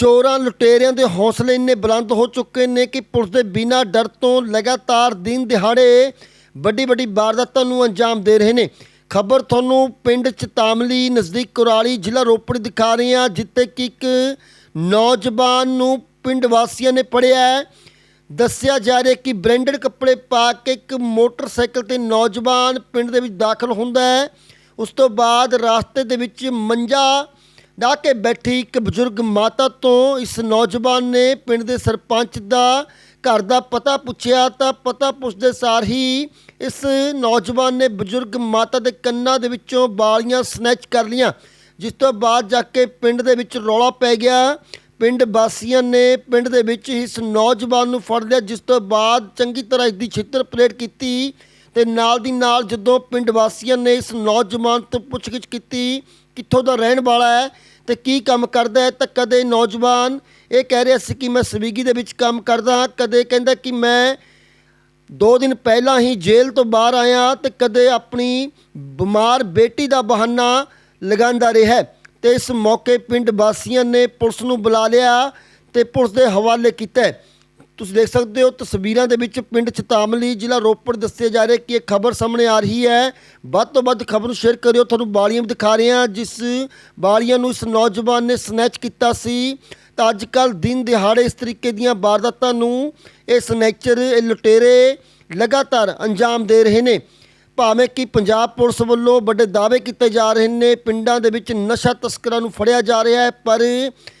ਚੋਰਾਂ ਲੁਟੇਰਿਆਂ ਦੇ ਹੌਸਲੇ ਇੰਨੇ ਬੁਲੰਦ ਹੋ ਚੁੱਕੇ ਨੇ ਕਿ ਪੁਲਿਸ ਦੇ ਬਿਨਾਂ ਡਰ ਤੋਂ ਲਗਾਤਾਰ ਦਿਨ ਦਿਹਾੜੇ ਵੱਡੀ ਵੱਡੀ ਵਾਰਦਾਤਾਂ ਨੂੰ ਅੰਜਾਮ ਦੇ ਰਹੇ ਨੇ। ਖਬਰ ਤੁਹਾਨੂੰ ਪਿੰਡ ਚਤਾਮਲੀ ਨਜ਼ਦੀਕ ਕੁਰਾਲੀ ਜ਼ਿਲ੍ਹਾ ਰੋਪੜ ਦਿਖਾ ਰਹੇ ਹਾਂ, ਜਿੱਥੇ ਕਿ ਇੱਕ ਨੌਜਵਾਨ ਨੂੰ ਪਿੰਡ ਵਾਸੀਆਂ ਨੇ ਪੜਿਆ ਹੈ। ਦੱਸਿਆ ਜਾ ਰਿਹਾ ਕਿ ਬ੍ਰਾਂਡਡ ਕੱਪੜੇ ਪਾ ਕੇ ਇੱਕ ਮੋਟਰਸਾਈਕਲ ਤੇ ਨੌਜਵਾਨ ਪਿੰਡ ਦੇ ਵਿੱਚ ਦਾਖਲ ਹੁੰਦਾ ਹੈ। ਉਸ ਤੋਂ ਬਾਅਦ ਰਾਸਤੇ ਦੇ ਵਿੱਚ ਮੰਜਾ ਡਾਹ ਕੇ ਬੈਠੀ ਇੱਕ ਬਜ਼ੁਰਗ ਮਾਤਾ ਤੋਂ ਇਸ ਨੌਜਵਾਨ ਨੇ ਪਿੰਡ ਦੇ ਸਰਪੰਚ ਦਾ ਘਰ ਦਾ ਪਤਾ ਪੁੱਛਿਆ ਤਾਂ ਪਤਾ ਪੁੱਛਦੇ ਸਾਰ ਹੀ ਇਸ ਨੌਜਵਾਨ ਨੇ ਬਜ਼ੁਰਗ ਮਾਤਾ ਦੇ ਕੰਨਾਂ ਦੇ ਵਿੱਚੋਂ ਬਾਲੀਆਂ ਸਨੈਚ ਕਰ ਲੀਆਂ ਜਿਸ ਤੋਂ ਬਾਅਦ ਜਾ ਕੇ ਪਿੰਡ ਦੇ ਵਿੱਚ ਰੌਲਾ ਪੈ ਗਿਆ। ਪਿੰਡ ਵਾਸੀਆਂ ਨੇ ਪਿੰਡ ਦੇ ਵਿੱਚ ਇਸ ਨੌਜਵਾਨ ਨੂੰ ਫੜ ਲਿਆ, ਜਿਸ ਤੋਂ ਬਾਅਦ ਚੰਗੀ ਤਰ੍ਹਾਂ ਇਸ ਦੀ ਛਿੱਤਰ ਪਰੇਡ ਕੀਤੀ ਤੇ ਨਾਲ ਦੀ ਨਾਲ ਜਦੋਂ ਪਿੰਡ ਵਾਸੀਆਂ ਨੇ ਇਸ ਨੌਜਵਾਨ ਤੋਂ ਪੁੱਛਗਿੱਛ ਕੀਤੀ ਕਿੱਥੋਂ ਦਾ ਰਹਿਣ ਵਾਲਾ ਹੈ ਤੇ ਕੀ ਕੰਮ ਕਰਦਾ ਹੈ ਤਾਂ ਕਦੇ ਨੌਜਵਾਨ, ਇਹ ਕਹਿ ਰਿਹਾ ਸੀ ਕਿ ਮੈਂ ਸਵੀਗੀ ਦੇ ਵਿੱਚ ਕੰਮ ਕਰਦਾ ਕਦੇ ਕਹਿੰਦਾ ਕਿ ਮੈਂ ਦੋ ਦਿਨ ਪਹਿਲਾਂ ਹੀ ਜੇਲ੍ਹ ਤੋਂ ਬਾਹਰ ਆਇਆ ਤੇ ਕਦੇ ਆਪਣੀ ਬਿਮਾਰ ਬੇਟੀ ਦਾ ਬਹਾਨਾ ਲਗਾਉਂਦਾ ਰਿਹਾ। ਹੈ ਤੇ ਇਸ ਮੌਕੇ ਪਿੰਡ ਵਾਸੀਆਂ ਨੇ ਪੁਲਿਸ ਨੂੰ ਬੁਲਾ ਲਿਆ ਤੇ ਪੁਲਿਸ ਦੇ ਹਵਾਲੇ ਕੀਤਾ। ਤੁਸੀਂ ਦੇਖ ਸਕਦੇ ਹੋ ਤਸਵੀਰਾਂ ਦੇ ਵਿੱਚ ਪਿੰਡ ਚਤਾਮਲੀ, ਜ਼ਿਲ੍ਹਾ ਰੋਪੜ ਦੱਸਿਆ ਜਾ ਰਿਹਾ ਕਿ ਇਹ ਖਬਰ ਸਾਹਮਣੇ ਆ ਰਹੀ ਹੈ। ਵੱਧ ਤੋਂ ਵੱਧ ਖਬਰ ਨੂੰ ਸ਼ੇਅਰ ਕਰਿਓ, ਤੁਹਾਨੂੰ ਬਾਲੀਆਂ ਵੀ ਦਿਖਾ ਰਹੇ ਹਾਂ, ਜਿਸ ਬਾਲੀਆਂ ਨੂੰ ਇਸ ਨੌਜਵਾਨ ਨੇ ਸਨੈਚ ਕੀਤਾ ਸੀ। ਤਾਂ ਅੱਜ ਕੱਲ ਦਿਨ ਦਿਹਾੜੇ ਇਸ ਤਰੀਕੇ ਦੀਆਂ ਵਾਰਦਾਤਾਂ ਨੂੰ ਇਹ ਸਨੈਚਰ ਇਹ ਲੁਟੇਰੇ ਲਗਾਤਾਰ ਅੰਜਾਮ ਦੇ ਰਹੇ ਨੇ। ਭਾਵੇਂ ਕਿ ਪੰਜਾਬ ਪੁਲਿਸ ਵੱਲੋਂ ਵੱਡੇ ਦਾਅਵੇ ਕੀਤੇ ਜਾ ਰਹੇ ਨੇ, ਪਿੰਡਾਂ ਦੇ ਵਿੱਚ ਨਸ਼ਾ ਤਸਕਰਾਂ ਨੂੰ ਫੜਿਆ ਜਾ ਰਿਹਾ ਹੈ, ਪਰ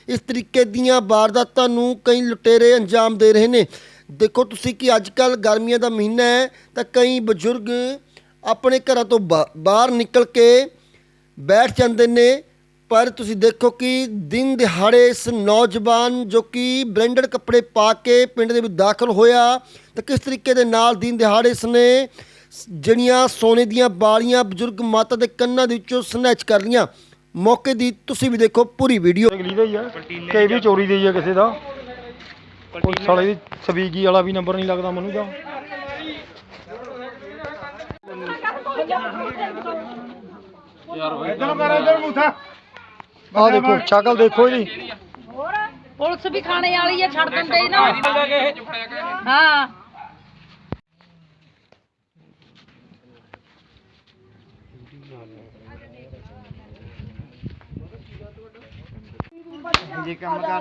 ਇਸ ਤਰੀਕੇ ਦੀਆਂ ਵਾਰਦਾਤਾਂ ਨੂੰ ਕਈ ਲੁਟੇਰੇ ਅੰਜਾਮ ਦੇ ਰਹੇ ਨੇ। ਦੇਖੋ ਤੁਸੀਂ ਕਿ ਅੱਜ ਕੱਲ ਗਰਮੀਆਂ ਦਾ ਮਹੀਨਾ ਹੈ, ਤਾਂ ਕਈ ਬਜ਼ੁਰਗ ਆਪਣੇ ਘਰਾਂ ਤੋਂ ਬਾ- ਬਾਹਰ ਨਿਕਲ ਕੇ ਬੈਠ ਜਾਂਦੇ ਨੇ, ਪਰ ਤੁਸੀਂ ਦੇਖੋ ਕਿ ਦਿਨ ਦਿਹਾੜੇ ਇਸ ਨੌਜਵਾਨ ਜੋ ਕਿ ਬ੍ਰਾਂਡਡ ਕੱਪੜੇ ਪਾ ਕੇ ਪਿੰਡ ਦੇ ਵਿੱਚ ਦਾਖਲ ਹੋਇਆ, ਤਾਂ ਕਿਸ ਤਰੀਕੇ ਦੇ ਨਾਲ ਦਿਨ ਦਿਹਾੜੇ ਇਸ ਨੇ ਜਿਹੜੀਆਂ ਸੋਨੇ ਦੀਆਂ ਬਾਲੀਆਂ ਬਜ਼ੁਰਗ ਮਾਤਾ ਦੇ ਕੰਨਾਂ ਦੇ ਵਿੱਚੋਂ ਸਨੈਚ ਕਰ ਲੀਆਂ ਮੌਕੇ ਦੀ ਤੁਸੀਂ ਵੀ ਦੇਖੋ ਪੂਰੀ ਵੀਡੀਓ। ਅਗਲੀ ਦਾ ਹੀ ਆ। ਕਈ ਵੀ ਚੋਰੀ ਦੀ ਆ ਕਿਸੇ ਦਾ। ਪੁਲਿਸ ਵਾਲੇ ਦੀ ਸਵੀਗੀ ਵਾਲਾ ਵੀ ਨੰਬਰ ਨਹੀਂ ਲੱਗਦਾ ਮੈਨੂੰ ਤਾਂ। ਆ ਦੇਖੋ ਸ਼ਕਲ ਦੇਖੋ ਇਹਦੀ। ਪੁਲਿਸ ਵੀ ਖਾਣੇ ਵਾਲੀ ਆ ਛੱਡ ਦਿੰਦੇ ਨਾ। ਹਾਂ।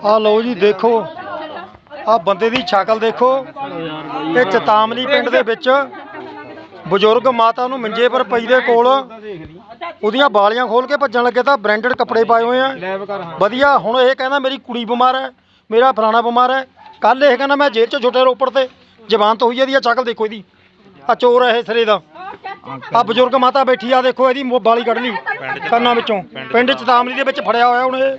ਆ ਲਓ ਜੀ, ਦੇਖੋ। ਆ ਬੰਦੇ ਦੀ ਸ਼ਕਲ ਦੇਖੋ। ਇਹ ਚਤਾਮਲੀ ਪਿੰਡ ਦੇ ਵਿੱਚ ਬਜ਼ੁਰਗ ਮਾਤਾ ਨੂੰ ਮੰਜੇ ਪਰ ਪਈ ਦੇ ਕੋਲ ਉਹਦੀਆਂ ਬਾਲੀਆਂ ਖੋਲ ਕੇ ਭੱਜਣ ਲੱਗੇ ਤਾਂ ਬ੍ਰਾਂਡਡ ਕੱਪੜੇ ਪਾਏ ਹੋਏ ਆ। ਵਧੀਆ, ਹੁਣ ਇਹ ਕਹਿੰਦਾ ਮੇਰੀ ਕੁੜੀ ਬਿਮਾਰ ਹੈ, ਮੇਰਾ ਫਲਾਣਾ ਬਿਮਾਰ ਹੈ। ਕੱਲ ਇਹ ਕਹਿੰਦਾ ਮੈਂ ਜੇਲ੍ਹ ਚ ਛੋਟੇ ਰੋਪੜ ਤੇ। ਜ਼ਮਾਨਤ ਹੋਈ ਹੈ ਇਹਦੀ ਆ ਸ਼ਕਲ ਦੇਖੋ ਇਹਦੀ। ਆ ਚੋਰ ਹੈ ਇਹ ਸਿਰੇ ਦਾ। ਆ ਬਜ਼ੁਰਗ ਮਾਤਾ ਬੈਠੀ ਆ ਦੇਖੋ ਇਹਦੀ ਬਾਲੀ ਕੱਢ ਲਈ ਕੰਨਾਂ ਵਿੱਚੋਂ। ਪਿੰਡ ਚਤਾਮਲੀ ਦੇ ਵਿੱਚ ਫੜਿਆ ਹੋਇਆ ਹੁਣ ਇਹ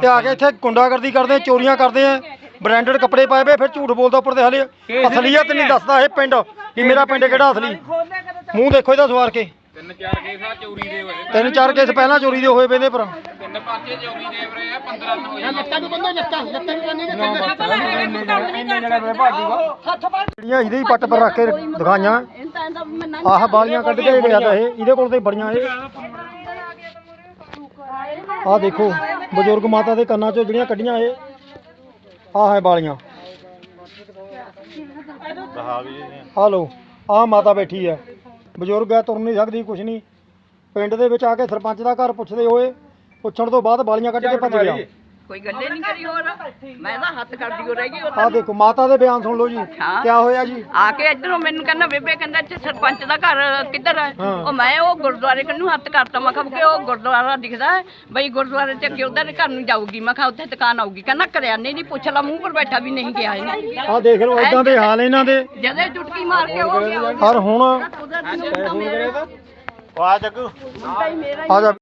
ਤੇ ਆ ਕੇ ਇੱਥੇ ਗੁੰਡਾਗਰਦੀ ਕਰਦੇ ਆ ਚੋਰੀਆਂ ਕਰਦੇ ਆ। ਬ੍ਰਾਂਡਡ ਕੱਪੜੇ ਪਾਏ ਵੇ ਫਿਰ ਝੂਠ ਬੋਲਦਾ ਉੱਪਰ ਤੇ ਹਲੇ। ਅਸਲੀਅਤ ਨਹੀਂ ਦੱਸਦਾ ਇਹ ਪਿੰਡ ਕਿ ਮੇਰਾ ਪਿੰਡ ਕਿਹੜਾ ਅਸਲੀ। ਮੂੰਹ ਦੇਖੋ ਇਹਦਾ ਸਵਾਰ ਕੇ। ਤਿੰਨ ਚਾਰ ਕੇਸ ਆ ਚੋਰੀ ਦੇ ਹੋਏ। ਤਿੰਨ ਚਾਰ ਕੇਸ ਪਹਿਲਾਂ ਚੋਰੀ ਦੇ ਹੋਏ ਪੈਂਦੇ ਪਰ। ਤਿੰਨ ਪਰਚੇ ਚੋਰੀ ਦੇ ਰਹੇ ਆ 15 ਦਿਨ ਹੋਏ ਜਿਹੜੀਆਂ ਇਹਦੇ ਹੀ ਪੱਟ ਪਰ ਰੱਖ ਕੇ ਦਿਖਾਈਆਂ ਆਹ ਬਾਲੀਆਂ ਕੱਢ ਕੇ ਗਿਆ ਤਾਂ ਇਹ ਇਹਦੇ ਕੋਲ ਤੇ ਬੜੀਆਂ ਇਹ। ਆਹ ਦੇਖੋ ਬਜ਼ੁਰਗ ਮਾਤਾ ਦੇ ਕੰਨਾਂ 'ਚੋਂ ਜਿਹੜੀਆਂ ਕੱਢੀਆਂ ਇਹ ਆਹ ਹੈ ਬਾਲੀਆਂ। ਆਹ ਲਓ ਆਹ ਮਾਤਾ ਬੈਠੀ ਹੈ। ਬਜ਼ੁਰਗ ਹੈ ਤੁਰ ਨਹੀਂ ਸਕਦੀ ਕੁਛ ਨਹੀਂ। ਪਿੰਡ ਦੇ ਵਿੱਚ ਆ ਕੇ ਸਰਪੰਚ ਦਾ ਘਰ ਪੁੱਛਦੇ ਹੋਏ ਪੁੱਛਣ ਤੋਂ ਬਾਅਦ ਬਾਲੀਆਂ ਕੱਢ ਕੇ ਭੱਜ ਗਿਆ। ਕੋਈ ਗੱਲੇ ਨਹੀਂ ਕਰੀ ਹੋਰ। ਮੈਂ ਤਾਂ ਹੱਥ ਕਰਦੀ ਹੋ ਰਹਿ ਗਈ ਆਹ ਦੇਖੋ ਮਾਤਾ ਦੇ ਬਿਆਨ ਸੁਣ ਲਓ ਜੀ। ਹਾਂ। ਕੀ ਹੋਇਆ ਜੀ? ਆ ਕੇ ਇਧਰੋਂ ਮੈਨੂੰ ਕਹਿੰਦਾ ਬੇਬੇ ਕਹਿੰਦਾ ਇੱਥੇ ਸਰਪੰਚ ਦਾ ਘਰ ਕਿੱਧਰ ਹੈ? ਹਾਂ। ਉਹ ਮੈਂ ਉਹ ਗੁਰਦੁਆਰੇ ਕੰਨੂ ਹੱਥ ਕਰਤਾ। ਮੈਂ ਕਿਹਾ ਕਿ ਉਹ ਗੁਰਦੁਆਰਾ ਦਿਖਦਾ ਹੈ? ਬਈ ਗੁਰਦੁਆਰੇ ਤੇ ਕਿ ਉਧਰ ਘਰ ਨੂੰ ਜਾਊਗੀ। ਮੈਂ ਕਿਹਾ ਉੱਥੇ ਦੁਕਾਨ ਆਊਗੀ। ਕਹਿੰਦਾ ਕਰਿਆਨੇ ਨਹੀਂ ਪੁੱਛ ਲਾ ਮੂੰਹ ਪਰ ਬੈਠਾ ਵੀ ਨਹੀਂ ਗਿਆ ਇਹਨੇ। ਆਹ ਦੇਖ ਲਓ ਇਦਾਂ ਦੇ ਹਾਲ ਇਹਨਾਂ ਦੇ। ਜਦੇ ਚੁਟਕੀ ਮਾਰ ਕੇ ਹੋ ਗਿਆ ਪਰ ਹੁਣ ਉਧਰ ਦੀ ਉਹ ਤਾਂ ਮੇਰੇ ਆ ਜਾ।